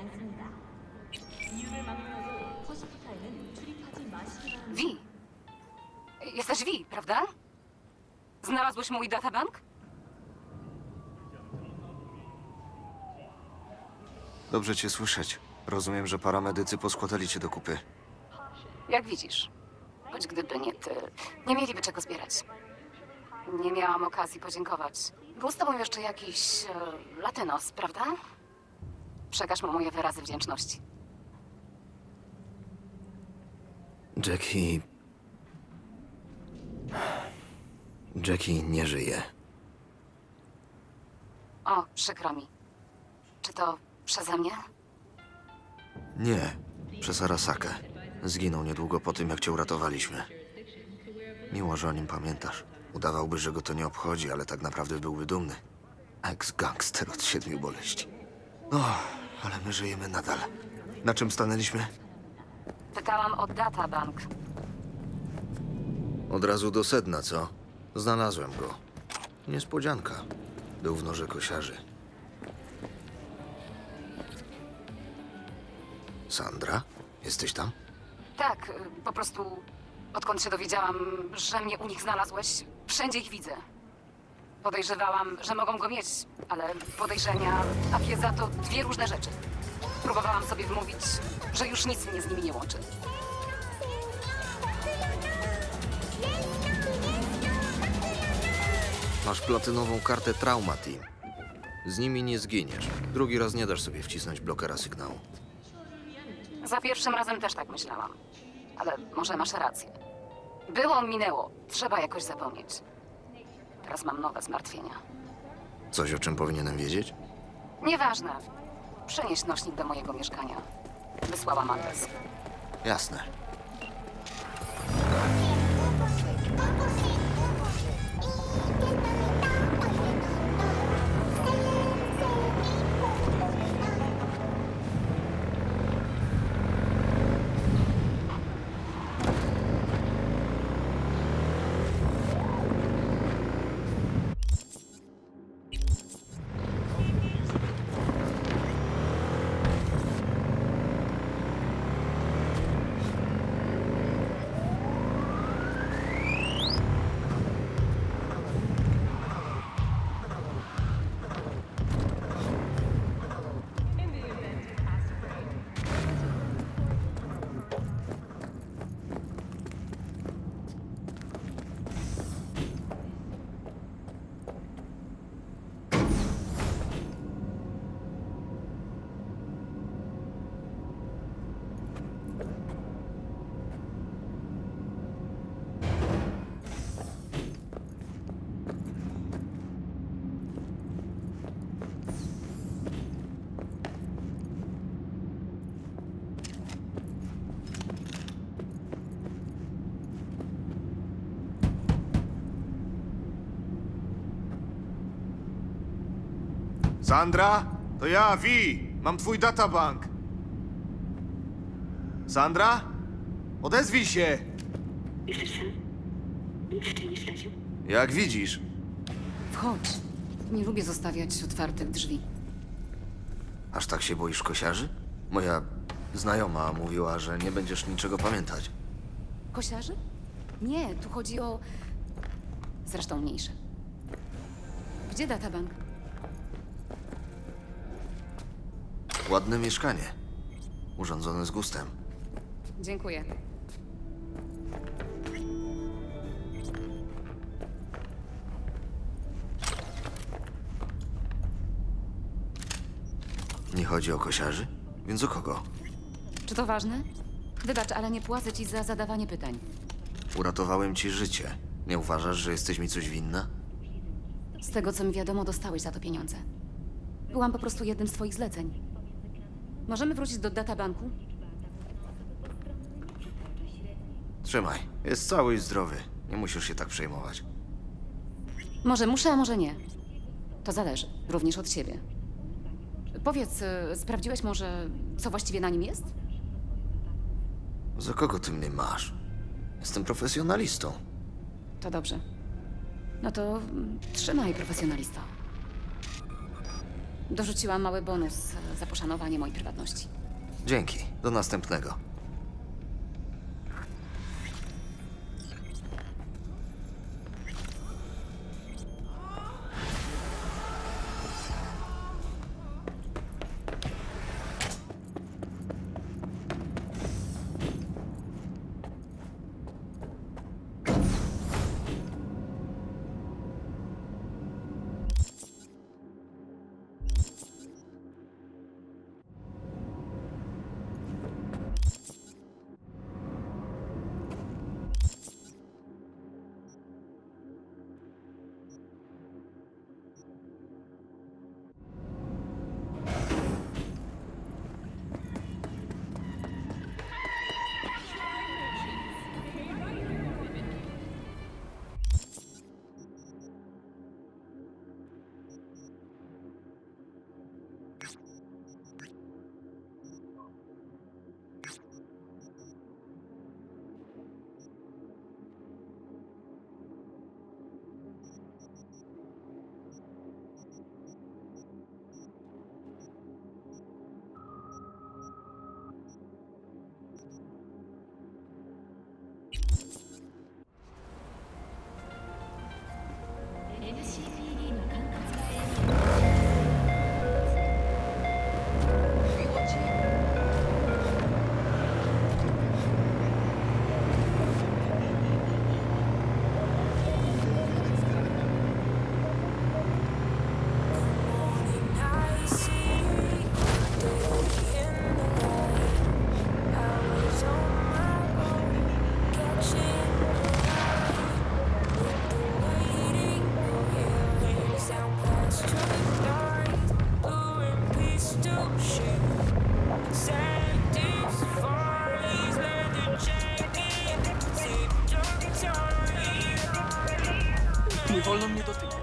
않습니다. 이유를 막느라고 허스피탈에는 출입하지 마시기 바랍니다. Wi! Jesteś Wi, prawda? Znalazłeś mój databank? Dobrze cię słyszeć. Rozumiem, że paramedycy poskładali cię do kupy. Jak widzisz, choć gdyby nie ty, nie mieliby czego zbierać. Nie miałam okazji podziękować. Był z tobą jeszcze jakiś e, latynos, prawda? Przekaż mu moje wyrazy wdzięczności. Jackie... Jackie nie żyje. O, przykro mi. Czy to przeze mnie? Nie, przez Arasakę. Zginął niedługo po tym, jak cię uratowaliśmy. Miło, że o nim pamiętasz. Udawałby, że go to nie obchodzi, ale tak naprawdę byłby dumny. Ex-gangster od siedmiu boleści. O, ale my żyjemy nadal. Na czym stanęliśmy? Pytałam o databank. Od razu do sedna, co? Znalazłem go. Niespodzianka. Był w noże kosiarzy. Sandra? Jesteś tam? Tak, y, po prostu odkąd się dowiedziałam, że mnie u nich znalazłeś, wszędzie ich widzę. Podejrzewałam, że mogą go mieć, ale podejrzenia, a wiedza to dwie różne rzeczy. Próbowałam sobie wmówić, że już nic mnie z nimi nie łączy. Masz platynową kartę Trauma Team. Z nimi nie zginiesz. Drugi raz nie dasz sobie wcisnąć blokera sygnału. Za pierwszym razem też tak myślałam. Ale może masz rację. Było, minęło. Trzeba jakoś zapomnieć. Teraz mam nowe zmartwienia. Coś, o czym powinienem wiedzieć? Nieważne. Przenieś nośnik do mojego mieszkania. Wysłałam adres. Jasne. Sandra? To ja, Vi. Mam twój databank. Sandra? Odezwij się! Jesteś sam? Nikt nie śledził? Jak widzisz, Wchodź. Nie lubię zostawiać otwartych drzwi. aż tak się boisz kosiarzy? Moja znajoma mówiła, że nie będziesz niczego pamiętać. Kosiarzy? Nie, tu chodzi o... Zresztą mniejsze. Gdzie databank? Ładne mieszkanie. Urządzone z gustem. Dziękuję. Nie chodzi o kosiarzy? Więc o kogo? Czy to ważne? Wybacz, ale nie płacę ci za zadawanie pytań. Uratowałem ci życie. Nie uważasz, że jesteś mi coś winna? Z tego, co mi wiadomo, dostałeś za to pieniądze. Byłam po prostu jednym z twoich zleceń. Możemy wrócić do databanku? Trzymaj. Jest cały i zdrowy. Nie musisz się tak przejmować. Może muszę, a może nie. To zależy, również od ciebie. Powiedz, y, sprawdziłeś może, co właściwie na nim jest? Za kogo ty mnie masz? Jestem profesjonalistą. To dobrze. No to mm, trzymaj, profesjonalisto. Dorzuciłam mały bonus za poszanowanie mojej prywatności. Dzięki. Do następnego. Nie wolno mnie dotykać.